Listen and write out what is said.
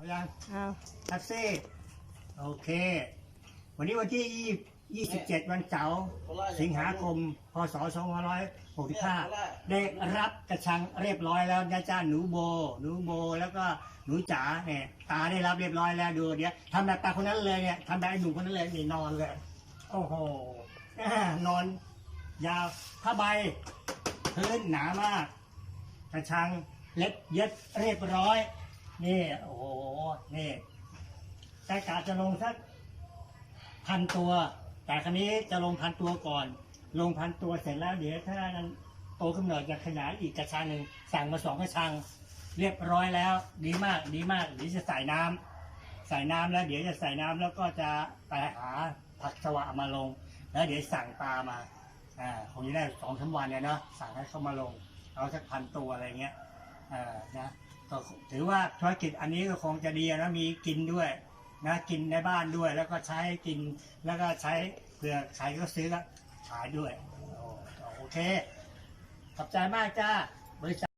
เอายังเอาแท็กซี่ โอเค วันนี้วันที่ 27 วันเสาร์สิงหาคม พศ 2565 ได้รับกระชังเรียบร้อยแล้วนะจ้าหนูโบ หนูโบ แล้วก็หนูจ๋าเนี่ยตาได้รับเรียบร้อยแล้วดูเดี๋ยวทำแบบตาคนนั้นเลยเนี่ยทำแบบไอ้หนุ่มคนนั้นเลยนี่นอนเลย โอ้โหอ่านอน ยาวผ้าใบพื้นหนามาก กระชังเล็บเย็ดเรียบร้อย นี่ โอ้โห นี่แต่กาจะลงสักพันตัว แต่ครั้นี้จะลงพันตัวก่อน ลงพันตัวเสร็จแล้วเดี๋ยวถ้านั้นโตขึ้นหน่อยจะขยายอีกกระชังหนึ่งสั่งมาสองกระชัง เรียบร้อยแล้ว ดีมาก ดีมากเดี๋ยวจะใส่น้ำใส่น้ำแล้ว เดี๋ยวจะใส่น้ำแล้วก็จะไปหาผักสวะมาลง แล้วเดี๋ยวสั่งปลามาอ่าคงจะได้สองสาวันเนี่ยเนาะสั่งให้เขามาลง เอาสักพันตัวอะไรเงี้ย อ่านะก็ถือว่าธุรกิจอันนี้ก็คงจะดีนะมีกินด้วยนะกินในบ้านด้วย แล้วก็ใช้กินแล้วก็ใช้เผื่อใครก็ซื้อก็ขายด้วยโอโอเคขอบใจมากจ้าบริษัท